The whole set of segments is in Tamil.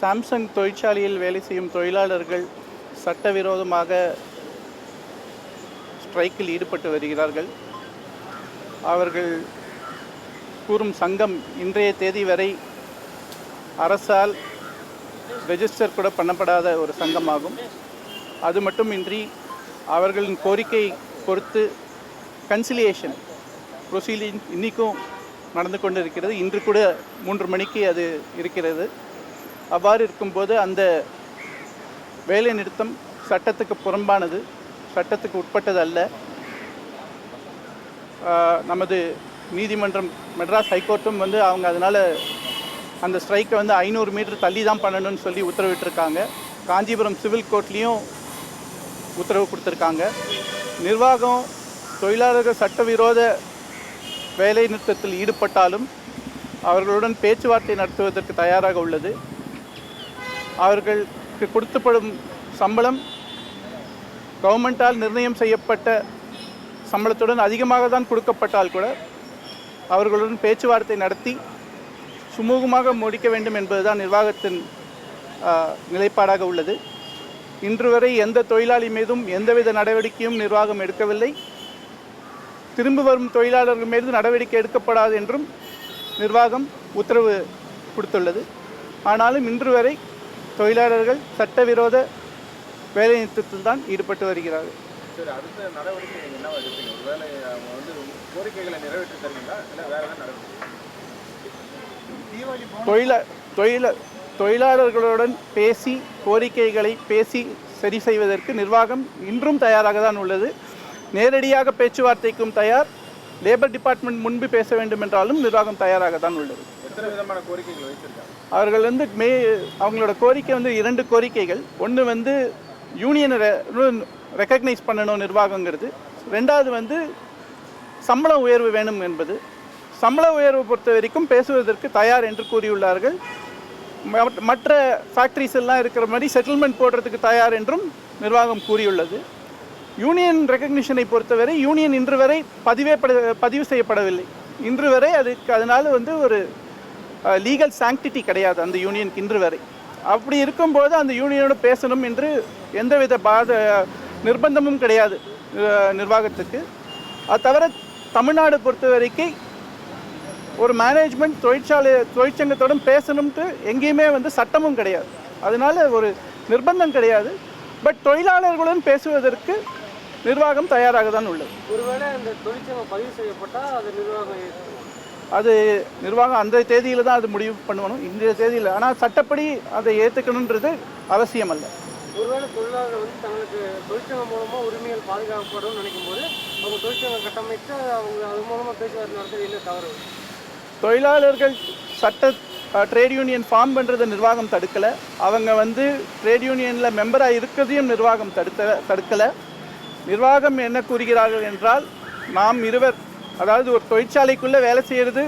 சாம்சங் தொழிற்சாலையில் வேலை செய்யும் தொழிலாளர்கள் சட்டவிரோதமாக ஸ்ட்ரைக்கில் ஈடுபட்டு வருகிறார்கள். அவர்கள் கூறும் சங்கம் இன்றைய தேதி வரை அரசால் ரெஜிஸ்டர் கூட பண்ணப்படாத ஒரு சங்கமாகும். அது மட்டுமின்றி அவர்களின் கோரிக்கை பொறுத்து கன்சிலியேஷன் ப்ரொசீலிங் இன்றைக்கும் நடந்து கொண்டு இருக்கிறது இன்று கூட மூன்று மணிக்கு அது இருக்கிறது. அவ்வாறு இருக்கும்போது அந்த வேலை நிறுத்தம் சட்டத்துக்கு புறம்பானது சட்டத்துக்கு உட்பட்டது அல்ல. நமது நீதிமன்றம் மெட்ராஸ் ஹைகோர்ட்டும் வந்து அவங்க அதனால் அந்த ஸ்ட்ரைக்கை வந்து ஐநூறு மீட்டர் தள்ளி தான் பண்ணணும்னு சொல்லி உத்தரவிட்டிருக்காங்க. காஞ்சிபுரம் சிவில் கோர்ட்லேயும் உத்தரவு கொடுத்துருக்காங்க. நிர்வாகம் தொழிலாளர்கள் சட்டவிரோத வேலை நிறுத்தத்தில் ஈடுபட்டாலும் அவர்களுடன் பேச்சுவார்த்தை நடத்துவதற்கு தயாராக உள்ளது. அவர்களுக்கு கொடுத்தப்படும் சம்பளம் கவர்மெண்ட்டால் நிர்ணயம் செய்யப்பட்ட சம்பளத்துடன் அதிகமாக தான் கொடுக்கப்பட்டால் கூட அவர்களுடன் பேச்சுவார்த்தை நடத்தி சுமூகமாக முடிக்க வேண்டும் என்பதுதான் நிர்வாகத்தின் நிலைப்பாடாக உள்ளது. இன்று வரை எந்த தொழிலாளி மீதும் எந்தவித நடவடிக்கையும் நிர்வாகம் எடுக்கவில்லை. திரும்ப வரும் தொழிலாளர்கள் மீது நடவடிக்கை எடுக்கப்படாது என்றும் நிர்வாகம் உத்தரவு கொடுத்துள்ளது. ஆனாலும் இன்று வரை தொழிலாளர்கள் சட்டவிரோத வேலை நிறுத்தத்தில் தான் ஈடுபட்டு வருகிறார்கள். தொழில தொழில தொழிலாளர்களுடன் பேசி கோரிக்கைகளை பேசி சரி செய்வதற்கு நிர்வாகம் இன்றும் தயாராக தான் உள்ளது. நேரடியாக பேச்சுவார்த்தைக்கும் தயார். லேபர் டிபார்ட்மெண்ட் முன்பு பேச வேண்டும் என்றாலும் நிர்வாகம் தயாராக தான் உள்ளது. விதமான கோரிக்கைகள் அவர்கள் வந்து மே அவங்களோட கோரிக்கை வந்து இரண்டு கோரிக்கைகள். ஒன்று வந்து யூனியனை ரெக்கக்னைஸ் பண்ணணும் நிர்வாகங்கிறது. ரெண்டாவது வந்து சம்பள உயர்வு வேணும் என்பது. சம்பள உயர்வு பொறுத்த வரைக்கும் பேசுவதற்கு தயார் என்று கூறியுள்ளார்கள். மற்ற- மற்ற ஃபேக்ட்ரிஸ் எல்லாம் இருக்கிற மாதிரி செட்டில்மெண்ட் போடுறதுக்கு தயார் என்றும் நிர்வாகம் கூறியுள்ளது. யூனியன் ரெக்கக்னிஷனை பொறுத்தவரை யூனியன் இன்று வரை பதிவே பதிவு செய்யப்படவில்லை. இன்று வரை அதுக்கு அதனால் வந்து ஒரு லீகல் சாங்டிட்டி கிடையாது அந்த யூனியனுக்கு இன்று வரை. அப்படி இருக்கும்போது அந்த யூனியனோட பேசணும் என்று எந்தவித பாத நிர்பந்தமும் கிடையாது நிர்வாகத்துக்கு. அது தவிர தமிழ்நாடு பொறுத்த வரைக்கும் ஒரு மேனேஜ்மெண்ட் தொழிற்சாலை தொழிற்சங்கத்தோடும் பேசணும்ட்டு எங்கேயுமே வந்து சட்டமும் கிடையாது. அதனால ஒரு நிர்பந்தம் கிடையாது. பட் தொழிலாளர்களுடன் பேசுவதற்கு நிர்வாகம் தயாராக தான் உள்ளது. ஒருவேளை அந்த தொழிற்சங்கம் பதிவு செய்யப்பட்டால் அது நிர்வாகம் அது நிர்வாகம் அந்த தேதியில் தான் அது முடிவு பண்ணணும். இந்த தேதியில். ஆனால் சட்டப்படி அதை ஏற்றுக்கணுன்றது அவசியம் அல்ல ஒருவேளை தொழிலாளர்கள் வந்து தங்களுக்கு தொழிற்சங்கம் மூலமாக உரிமைகள் பாதுகாக்கப்படும் நினைக்கும் போது அவங்க தொழிற்சங்கம் கட்டமைத்து அவங்க அது மூலமாக பேச்சுவார்த்தை நடத்துறது என்ன தவறு? தொழிலாளர்கள் சட்ட ட்ரேட் யூனியன் ஃபார்ம் பண்ணுறதை நிர்வாகம் தடுக்கலை. அவங்க வந்து ட்ரேட் யூனியனில் மெம்பராக இருக்கிறதையும் நிர்வாகம் தடுத்த தடுக்கலை. நிர்வாகம் என்ன கூறுகிறார்கள் என்றால் நாம் இருவர் அதாவது ஒரு தொழிற்சாலைக்குள்ளே வேலை செய்கிறது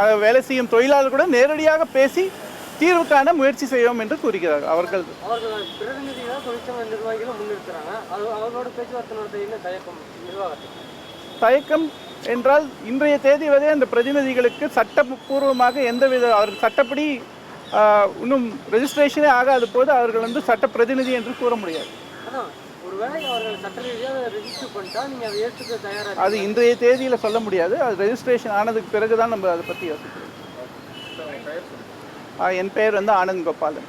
அஹ், வேலை செய்யும் தொழிலாளர் கூட நேரடியாக பேசி தீர்வு காண முயற்சி செய்வோம் என்று கூறுகிறார்கள் அவர்கள். அது தயக்கம் என்றால் இன்றைய தேதி வரை அந்த பிரதிநிதிகளுக்கு சட்டப்பூர்வமாக எந்தவித அவர்கள் சட்டப்படி இன்னும் ரெஜிஸ்ட்ரேஷனே ஆகாத போது அவர்கள் வந்து சட்ட பிரதிநிதி என்று கூற முடியாது. ஒருவேளை அவர்கள் சட்ட ரீதியாக ரெஜிஸ்டர் பண்ணிட்டா நீங்கள் அதை ஏற்றுக்க தயாராக அது இன்றைய தேதியில் சொல்ல முடியாது. அது ரெஜிஸ்ட்ரேஷன் ஆனதுக்கு பிறகு தான் நம்ம அதை பற்றி யோசிக்கிறோம். என் பெயர் வந்து ஆனந்த் கோபாலன்.